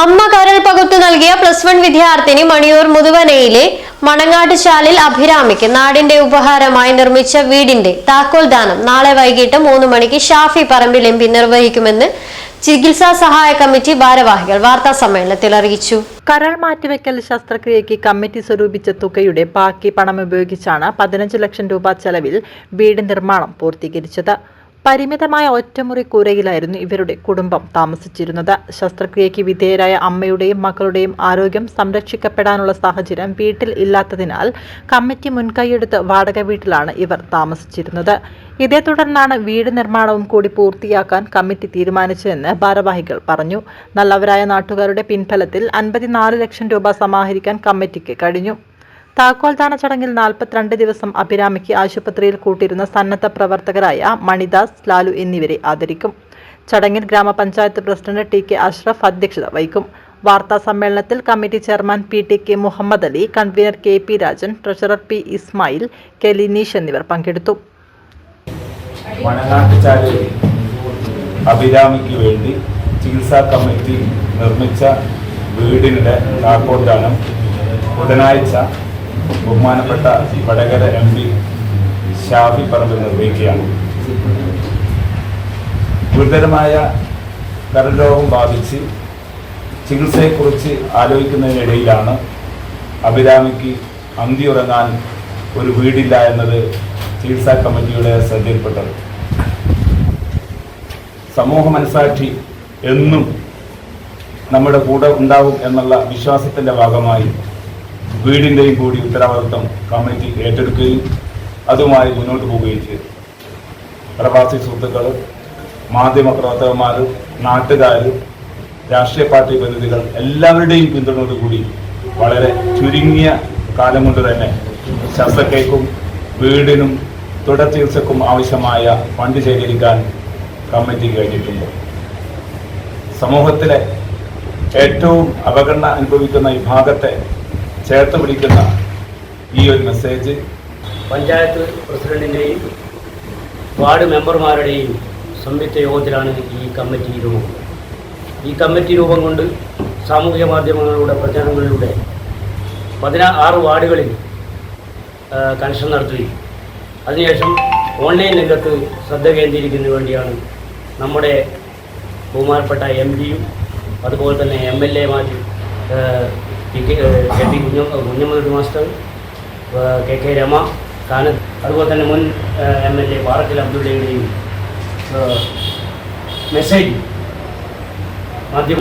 അമ്മ കരൾ പകുത്തു നൽകിയ പ്ലസ് വൺ വിദ്യാർത്ഥിനി മണിയൂർ മുതുവനയിലെ മണങ്ങാട്ട് ചാലിൽ അഭിരാമിക്ക് നാടിന്റെ ഉപഹാരമായി നിർമ്മിച്ച വീടിന്റെ താക്കോൽ ദാനം. നാളെ വൈകിട്ട് മൂന്ന് മണിക്ക് ഷാഫി പറമ്പിൽ എം പി നിർവഹിക്കുമെന്ന് ചികിത്സാ സഹായ കമ്മിറ്റി ഭാരവാഹികൾ വാർത്താ സമ്മേളനത്തിൽ അറിയിച്ചു. കരൾ മാറ്റിവെക്കൽ ശസ്ത്രക്രിയയ്ക്ക് കമ്മിറ്റി സ്വരൂപിച്ച തുകയുടെ ബാക്കി പണം ഉപയോഗിച്ചാണ് പതിനഞ്ച് ലക്ഷം രൂപ ചെലവിൽ വീട് നിർമ്മാണം പൂർത്തീകരിച്ചത്. പരിമിതമായ ഒറ്റമുറി കൂരയിലായിരുന്നു ഇവരുടെ കുടുംബം താമസിച്ചിരുന്നത്. ശസ്ത്രക്രിയയ്ക്ക് വിധേയരായ അമ്മയുടെയും മക്കളുടെയും ആരോഗ്യം സംരക്ഷിക്കപ്പെടാനുള്ള സാഹചര്യം വീട്ടിൽ ഇല്ലാത്തതിനാൽ കമ്മിറ്റി മുൻകൈയെടുത്ത് വാടക വീട്ടിലാണ് ഇവർ താമസിച്ചിരുന്നത്. ഇതേ തുടർന്നാണ് വീട് നിർമ്മാണവും കൂടി പൂർത്തിയാക്കാൻ കമ്മിറ്റി തീരുമാനിച്ചതെന്ന് ഭാരവാഹികൾ പറഞ്ഞു. നല്ലവരായ നാട്ടുകാരുടെ പിൻഫലത്തിൽ അൻപത്തിനാല് ലക്ഷം രൂപ സമാഹരിക്കാൻ കമ്മിറ്റിക്ക് കഴിഞ്ഞു. താക്കോൽദാന ചടങ്ങിൽ നാൽപ്പത്തിരണ്ട് ദിവസം അഭിരാമിക്ക് ആശുപത്രിയിൽ കൂട്ടിരുന്ന സന്നദ്ധ പ്രവർത്തകരായ മണിദാസ് ലാലു എന്നിവരെ ആദരിക്കും. ചടങ്ങിൽ ഗ്രാമപഞ്ചായത്ത് പ്രസിഡന്റ് ടി കെ അഷ്റഫ് അധ്യക്ഷത വഹിക്കും. വാർത്താ സമ്മേളനത്തിൽ committee chairman P T K Muhammad Ali convener K P Rajan treasurer P Ismail K Lineesh എന്നിവർ പങ്കെടുത്തു. അഭിരാമിക്ക് വേണ്ടി ചികിത്സാ കമ്മിറ്റി നിർമ്മിച്ച വീടിന്റെ താക്കോൽദാനം ബുധനാഴ്ച ബഹുമാനപ്പെട്ട വടകര എം പി ഷാഫി പറമ്പിൽ നിർവഹിക്കുകയാണ്. ഗുരുതരമായ കരൾ രോഗം ബാധിച്ച് ചികിത്സയെക്കുറിച്ച് ആലോചിക്കുന്നതിനിടയിലാണ് അഭിരാമിക്ക് അന്തിയുറങ്ങാൻ ഒരു വീടില്ല എന്നത് ചികിത്സാ കമ്മിറ്റിയുടെ ശ്രദ്ധയിൽപ്പെട്ടത്. സമൂഹ മനസാക്ഷി എന്നും നമ്മുടെ കൂടെ ഉണ്ടാവും എന്നുള്ള വിശ്വാസത്തിന്റെ ഭാഗമായി വീടിന്റെയും കൂടി ഉത്തരവാദിത്വം കമ്മിറ്റി ഏറ്റെടുക്കുകയും അതുമായി മുന്നോട്ട് പോവുകയും ചെയ്തു. പ്രവാസി സുഹൃത്തുക്കൾ മാധ്യമപ്രവർത്തകന്മാർ നാട്ടുകാർ രാഷ്ട്രീയ പാർട്ടി പ്രതിനിധികൾ എല്ലാവരുടെയും പിന്തുണയോടുകൂടി വളരെ ചുരുങ്ങിയ കാലം കൊണ്ട് തന്നെ ശസ്ത്രക്രിയക്കും വീടിനും തുടർ ചികിത്സക്കും ആവശ്യമായ ഫണ്ട് ശേഖരിക്കാൻ കമ്മിറ്റി കഴിഞ്ഞിട്ടുണ്ട്. സമൂഹത്തിലെ ഏറ്റവും അവഗണന അനുഭവിക്കുന്ന വിഭാഗത്തെ ചേർത്ത് പിടിക്കുന്ന ഈ ഒരു മെസ്സേജ് പഞ്ചായത്ത് പ്രസിഡന്റിന്റെയും വാർഡ് മെമ്പർമാരുടെയും സംയുക്ത യോഗത്തിലാണ് ഈ കമ്മിറ്റി രൂപം. ഈ കമ്മിറ്റി രൂപം കൊണ്ട് സാമൂഹ്യ മാധ്യമങ്ങളിലൂടെ പ്രചാരണങ്ങളിലൂടെ പതിനാ ആറ് വാർഡുകളിൽ കണക്ഷൻ നടത്തി നടത്തുകയും അതിനുശേഷം ഓൺലൈൻ രംഗത്ത് ശ്രദ്ധ കേന്ദ്രീകരിക്കുന്നതിന് വേണ്ടിയാണ് നമ്മുടെ ബഹുമാനപ്പെട്ട എം ഡിയും അതുപോലെ തന്നെ എം എൽ എമാരും കെ പി കുഞ്ഞ Kunhammad master K K Rama കാനത്ത് അതുപോലെ തന്നെ മുൻ എം എൽ എ പാറക്കൽ അബ്ദുള്ളയുടെയും മെസ്സേജ് മാധ്യമ.